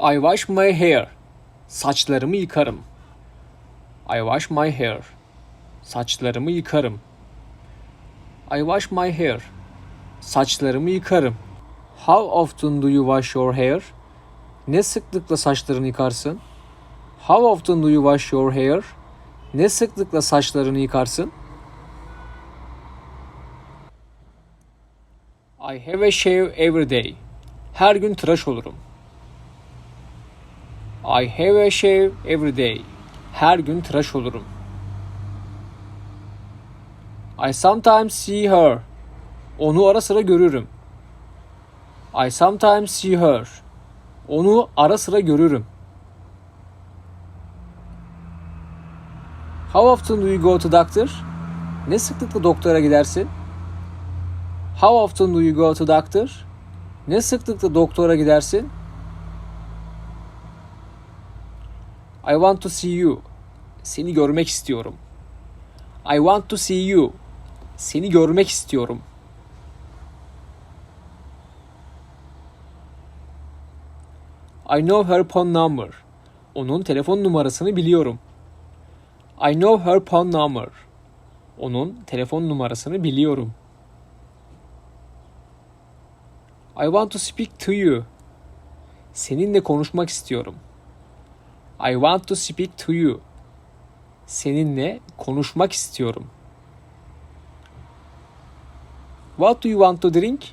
I wash my hair. Saçlarımı yıkarım. I wash my hair. Saçlarımı yıkarım. I wash my hair. Saçlarımı yıkarım. How often do you wash your hair? Ne sıklıkla saçlarını yıkarsın? How often do you wash your hair? Ne sıklıkla saçlarını yıkarsın? I have a shave every day. Her gün tıraş olurum. I have a shave every day. Her gün tıraş olurum. I sometimes see her. Onu ara sıra görürüm. I sometimes see her. Onu ara sıra görürüm. How often do you go to doctor? Ne sıklıkla doktora gidersin? How often do you go to doctor? Ne sıklıkla doktora gidersin? I want to see you. Seni görmek istiyorum. I want to see you. Seni görmek istiyorum. I know her phone number. Onun telefon numarasını biliyorum. I know her phone number. Onun telefon numarasını biliyorum. I want to speak to you. Seninle konuşmak istiyorum. I want to speak to you. Seninle konuşmak istiyorum. What do you want to drink?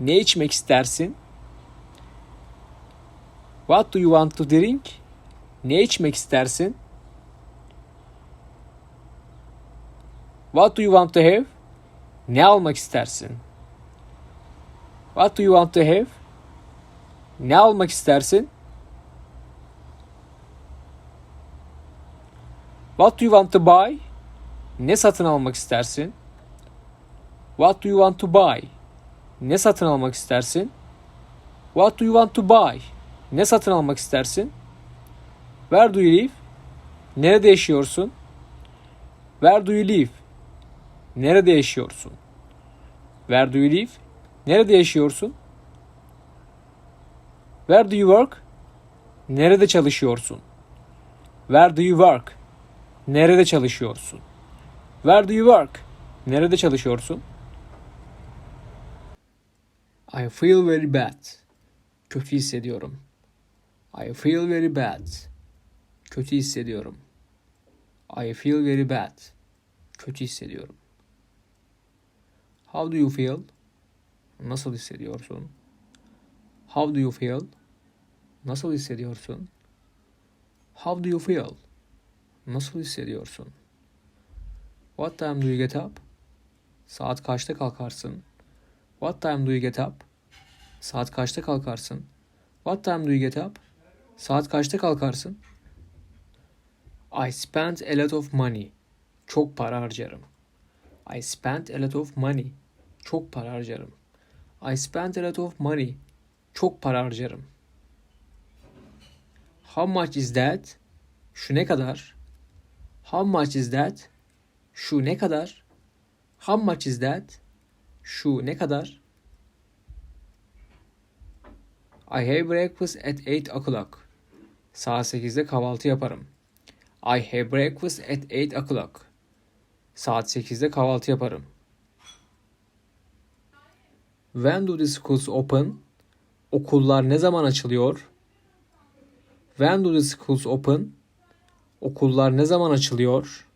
Ne içmek istersin? What do you want to drink? Ne içmek istersin? What do you want to have? Ne almak istersin? What do you want to have? Ne almak istersin? What do you want to buy? Ne satın almak istersin? What do you want to buy? Ne satın almak istersin? What do you want to buy? Ne satın almak istersin? Where do you live? Nerede yaşıyorsun? Where do you live? Nerede yaşıyorsun? Where do you live? Nerede yaşıyorsun? Where do you work? Nerede çalışıyorsun? Where do you work? Nerede çalışıyorsun? Where do you work? Nerede çalışıyorsun? I feel very bad. Kötü hissediyorum. I feel very bad. Kötü hissediyorum. I feel very bad. Kötü hissediyorum. How do you feel? Nasıl hissediyorsun? How do you feel? Nasıl hissediyorsun? How do you feel? Nasıl hissediyorsun? What time do you get up? Saat kaçta kalkarsın? What time do you get up? Saat kaçta kalkarsın? What time do you get up? Saat kaçta kalkarsın? I spent a lot of money. Çok para harcarım. I spent a lot of money. Çok para harcarım. I spent a lot of money. Çok para harcarım. How much is that? Şu ne kadar? How much is that? Şu ne kadar? How much is that? Şu ne kadar? I have breakfast at 8 o'clock. Saat 8'de kahvaltı yaparım. I have breakfast at 8 o'clock. Saat 8'de kahvaltı yaparım. When do the schools open? Okullar ne zaman açılıyor? When do the schools open? Okullar ne zaman açılıyor?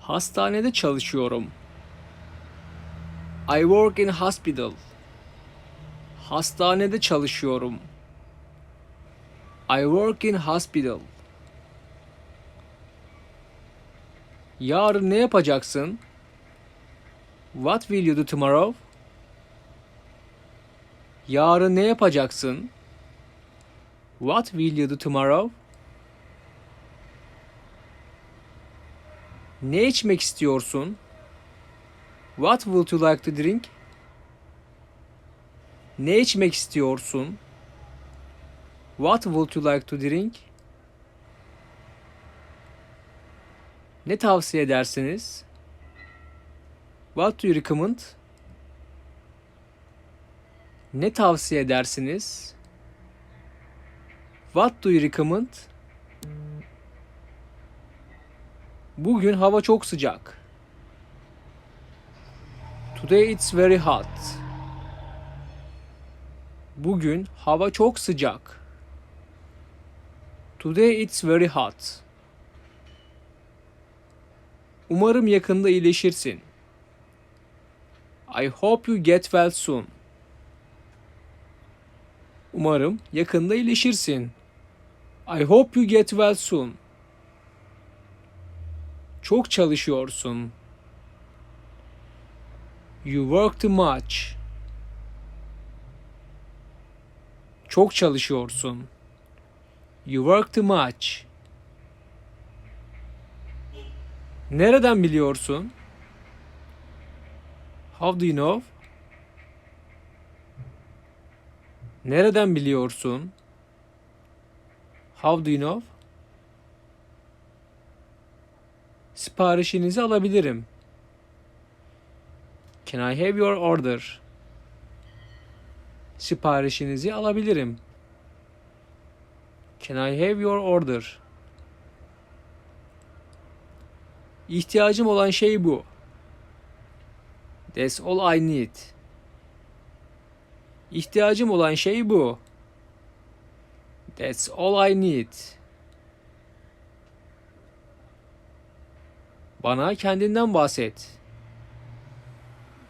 Hastanede çalışıyorum. I work in hospital. Hastanede çalışıyorum. I work in hospital. Yarın ne yapacaksın? What will you do tomorrow? Yarın ne yapacaksın? What will you do tomorrow? Ne içmek istiyorsun? What would you like to drink? Ne içmek istiyorsun? What would you like to drink? Ne tavsiye edersiniz? What do you recommend? Ne tavsiye edersiniz? What do you recommend? Bugün hava çok sıcak. Today it's very hot. Bugün hava çok sıcak. Today it's very hot. Umarım yakında iyileşirsin. I hope you get well soon. Umarım yakında iyileşirsin. I hope you get well soon. Çok çalışıyorsun. You work too much. Çok çalışıyorsun. You work too much. Nereden biliyorsun? How do you know? Nereden biliyorsun? How do you know? Siparişinizi alabilirim. Can I have your order? Siparişinizi alabilirim. Can I have your order? İhtiyacım olan şey bu. That's all I need. İhtiyacım olan şey bu. That's all I need. Bana kendinden bahset.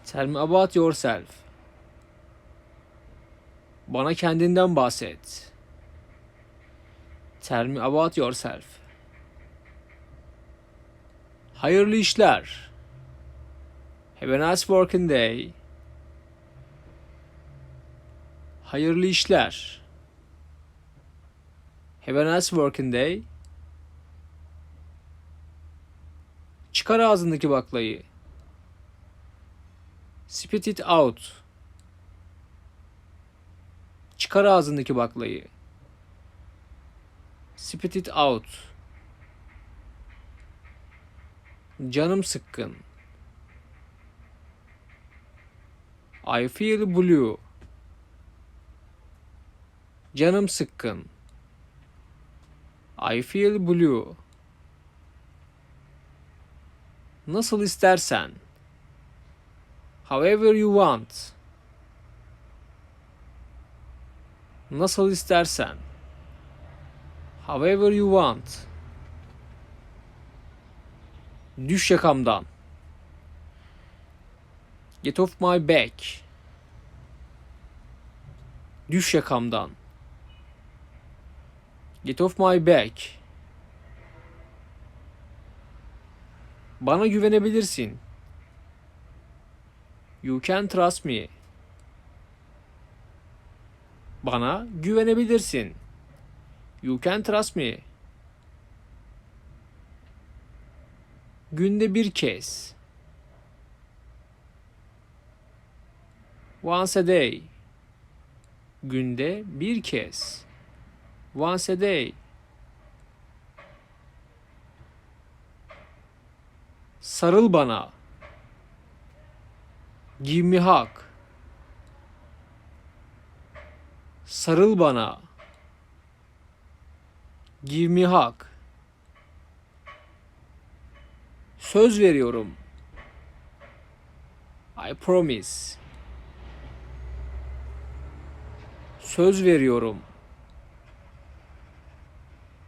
Tell me about yourself. Bana kendinden bahset. Tell me about yourself. Hayırlı işler. Have a nice working day. Hayırlı işler. Have a nice working day. Çıkar ağzındaki baklayı. Spit it out. Çıkar ağzındaki baklayı. Spit it out. Canım sıkkın. I feel blue. Canım sıkkın. I feel blue. Nasıl istersen. However you want. Nasıl istersen. However you want. Düş yakamdan. Get off my back. Düş yakamdan. Get off my back. Bana güvenebilirsin. You can trust me. Bana güvenebilirsin. You can trust me. Günde bir kez. Once a day. Günde bir kez. Once a day. Sarıl bana. Give me hug. Sarıl bana. Give me hug. Söz veriyorum. I promise. Söz veriyorum.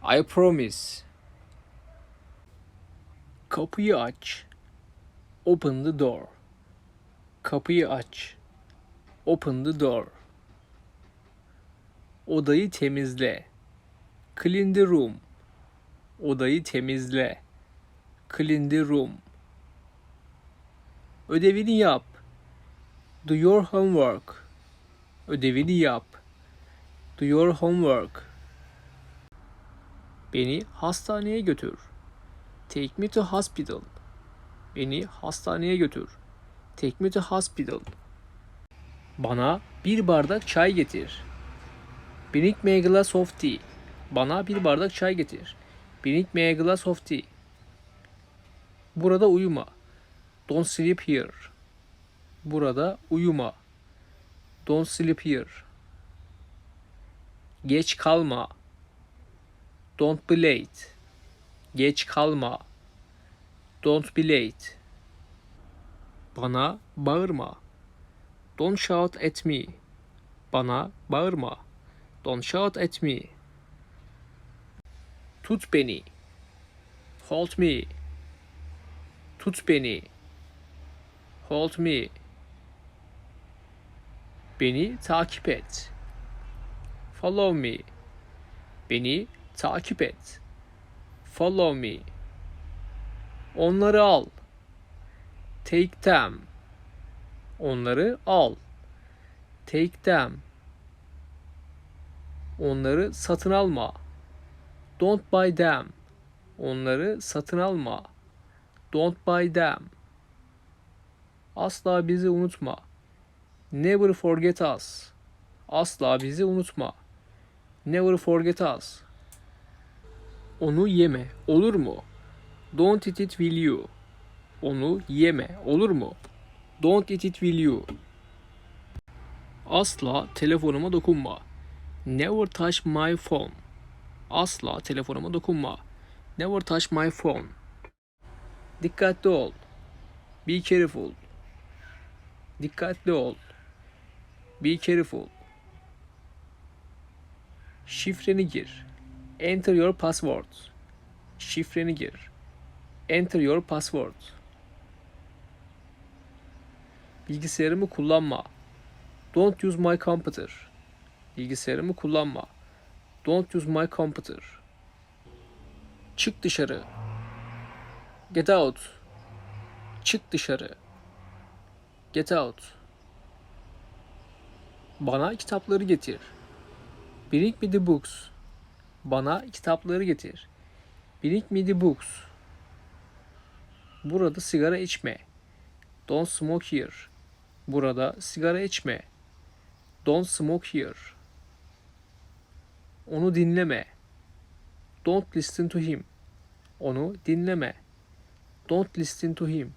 I promise. Kapıyı aç. Open the door. Kapıyı aç. Open the door. Odayı temizle. Clean the room. Odayı temizle. Clean the room. Ödevini yap. Do your homework. Ödevini yap. Do your homework. Beni hastaneye götür. Take me to hospital. Beni hastaneye götür. Take me to hospital. Bana bir bardak çay getir. Bring me a glass of tea. Bana bir bardak çay getir. Bring me a glass of tea. Burada uyuma. Don't sleep here. Burada uyuma. Don't sleep here. Geç kalma. Don't be late. Geç kalma. Don't be late. Bana bağırma. Don't shout at me. Bana bağırma. Don't shout at me. Tut beni. Hold me. Tut beni. Hold me. Beni takip et. Follow me. Beni takip et. Follow me. Onları al. Take them. Onları al. Take them. Onları satın alma. Don't buy them. Onları satın alma. Don't buy them. Asla bizi unutma. Never forget us. Asla bizi unutma. Never forget us. Onu yeme, olur mu? Don't eat it will you. Onu yeme, olur mu? Don't eat it will you. Asla telefonuma dokunma. Never touch my phone. Asla telefonuma dokunma. Never touch my phone. Dikkatli ol. Be careful. Dikkatli ol. Be careful. Şifreni gir. Enter your password. Şifreni gir. Enter your password. Bilgisayarımı kullanma. Don't use my computer. Bilgisayarımı kullanma. Don't use my computer. Çık dışarı. Get out. Çık dışarı. Get out. Bana kitapları getir. Bring me the books. Bana kitapları getir. Me the books. Burada sigara içme. Don't smoke here. Burada sigara içme. Don't smoke here. Onu dinleme. Don't listen to him. Onu dinleme. Don't listen to him.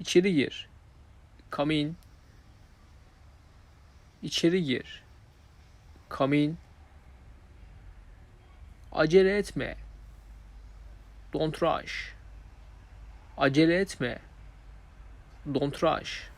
İçeri gir. Come in. İçeri gir. Come in. Acele etme. Don't rush. Acele etme. Don't rush.